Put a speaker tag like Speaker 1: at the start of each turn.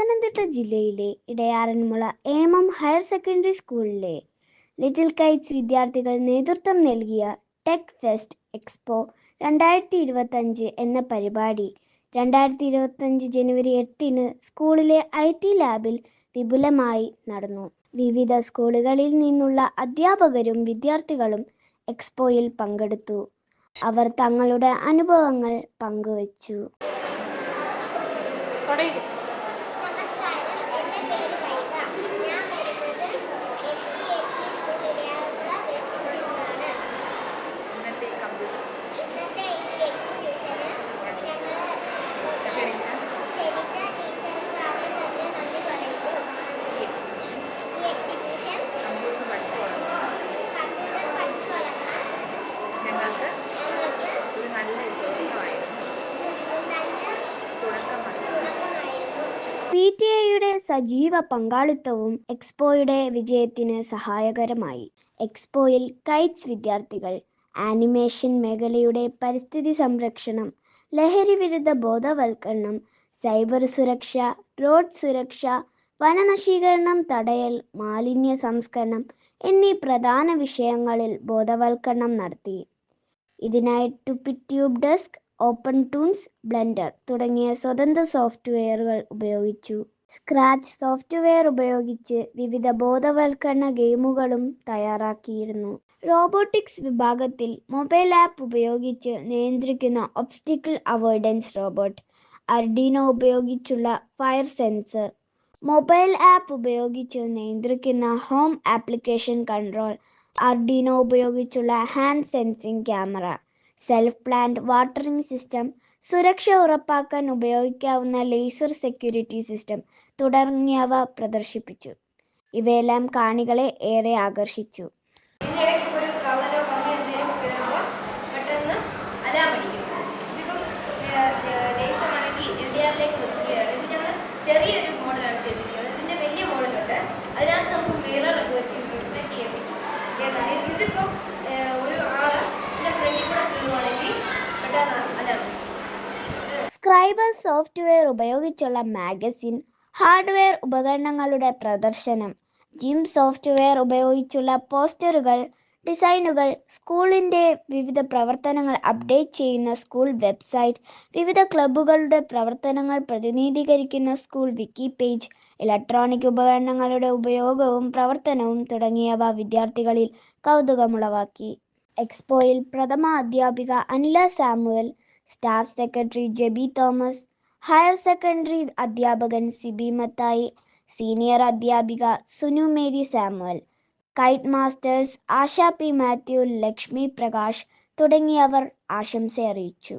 Speaker 1: പത്തനംതിട്ട ജില്ലയിലെ Idayaranmula M higher secondary സ്കൂളിലെ little kites വിദ്യാർത്ഥികൾ നേതൃത്വം നൽകിയ ടെക് ഫെസ്റ്റ് എക്സ്പോ രണ്ടായിരത്തി ഇരുപത്തഞ്ച് എന്ന പരിപാടി രണ്ടായിരത്തി ഇരുപത്തഞ്ച് ജനുവരി എട്ടിന് സ്കൂളിലെ ഐ ടി ലാബിൽ വിപുലമായി നടന്നു. വിവിധ സ്കൂളുകളിൽ നിന്നുള്ള അധ്യാപകരും വിദ്യാർത്ഥികളും എക്സ്പോയിൽ പങ്കെടുത്തു. അവർ തങ്ങളുടെ അനുഭവങ്ങൾ പങ്കുവച്ചു.
Speaker 2: പി
Speaker 1: ടി എയുടെ സജീവ പങ്കാളിത്തവും എക്സ്പോയുടെ വിജയത്തിന് സഹായകരമായി. എക്സ്പോയിൽ കൈറ്റ്സ് വിദ്യാർത്ഥികൾ ആനിമേഷൻ മേഖലയുടെ പരിസ്ഥിതി സംരക്ഷണം ലഹരി വിരുദ്ധ ബോധവൽക്കരണം സൈബർ സുരക്ഷ റോഡ് സുരക്ഷ വനനശീകരണം തടയൽ മാലിന്യ സംസ്കരണം എന്നീ പ്രധാന വിഷയങ്ങളിൽ ബോധവൽക്കരണം നടത്തി. ഇതിനായി ട്യൂബ് ഡെസ്ക് ഓപ്പൺ ടൂൺസ് ബ്ലെൻഡർ തുടങ്ങിയ സ്വതന്ത്ര സോഫ്റ്റ്വെയറുകൾ ഉപയോഗിച്ചു. സ്ക്രാച്ച് സോഫ്റ്റ്വെയർ ഉപയോഗിച്ച് വിവിധ ബോധവൽക്കരണ ഗെയിമുകളും തയ്യാറാക്കിയിരുന്നു. റോബോട്ടിക്സ് വിഭാഗത്തിൽ മൊബൈൽ ആപ്പ് ഉപയോഗിച്ച് നിയന്ത്രിക്കുന്ന ഒബ്സ്റ്റിക്കിൾ അവോയ്ഡൻസ് റോബോട്ട് അർഡീനോ ഉപയോഗിച്ചുള്ള ഫയർ സെൻസർ മൊബൈൽ ആപ്പ് ഉപയോഗിച്ച് നിയന്ത്രിക്കുന്ന ഹോം ആപ്ലിക്കേഷൻ കൺട്രോൾ അർഡീനോ ഉപയോഗിച്ചുള്ള hand sensing camera self plant watering system സുരക്ഷ ഉറപ്പാക്കാൻ ഉപയോഗിക്കാവുന്ന ലേസർ സെക്യൂരിറ്റി സിസ്റ്റം തുടങ്ങിയവ പ്രദർശിപ്പിച്ചു. ഇവയെല്ലാം കാണികളെ ഏറെ ആകർഷിച്ചു.
Speaker 3: ഇതിനിടയ്ക്ക്
Speaker 1: സ്ക്രൈബർ സോഫ്റ്റ്വെയർ ഉപയോഗിച്ചുള്ള മാഗസിൻ ഹാർഡ്വെയർ ഉപകരണങ്ങളുടെ പ്രദർശനം ജിം സോഫ്റ്റ്വെയർ ഉപയോഗിച്ചുള്ള പോസ്റ്ററുകൾ ഡിസൈനുകൾ സ്കൂളിന്റെ വിവിധ പ്രവർത്തനങ്ങൾ അപ്ഡേറ്റ് ചെയ്യുന്ന സ്കൂൾ വെബ്സൈറ്റ് വിവിധ ക്ലബ്ബുകളുടെ പ്രവർത്തനങ്ങൾ പ്രതിനിധീകരിക്കുന്ന സ്കൂൾ വിക്കി പേജ് ഇലക്ട്രോണിക് ഉപകരണങ്ങളുടെ ഉപയോഗവും പ്രവർത്തനവും തുടങ്ങിയവ വിദ്യാർത്ഥികളിൽ കൗതുകമുളവാക്കി. എക്സ്പോയിൽ പ്രഥമ അധ്യാപിക Anila Samuel staff secretary Jeby Thomas higher secondary അധ്യാപകൻ സിബി മത്തായി സീനിയർ അധ്യാപിക Sunu Mary Samuel kite masters Asha P Mathew Lakshmi Prakash തുടങ്ങിയവർ ആശംസ അറിയിച്ചു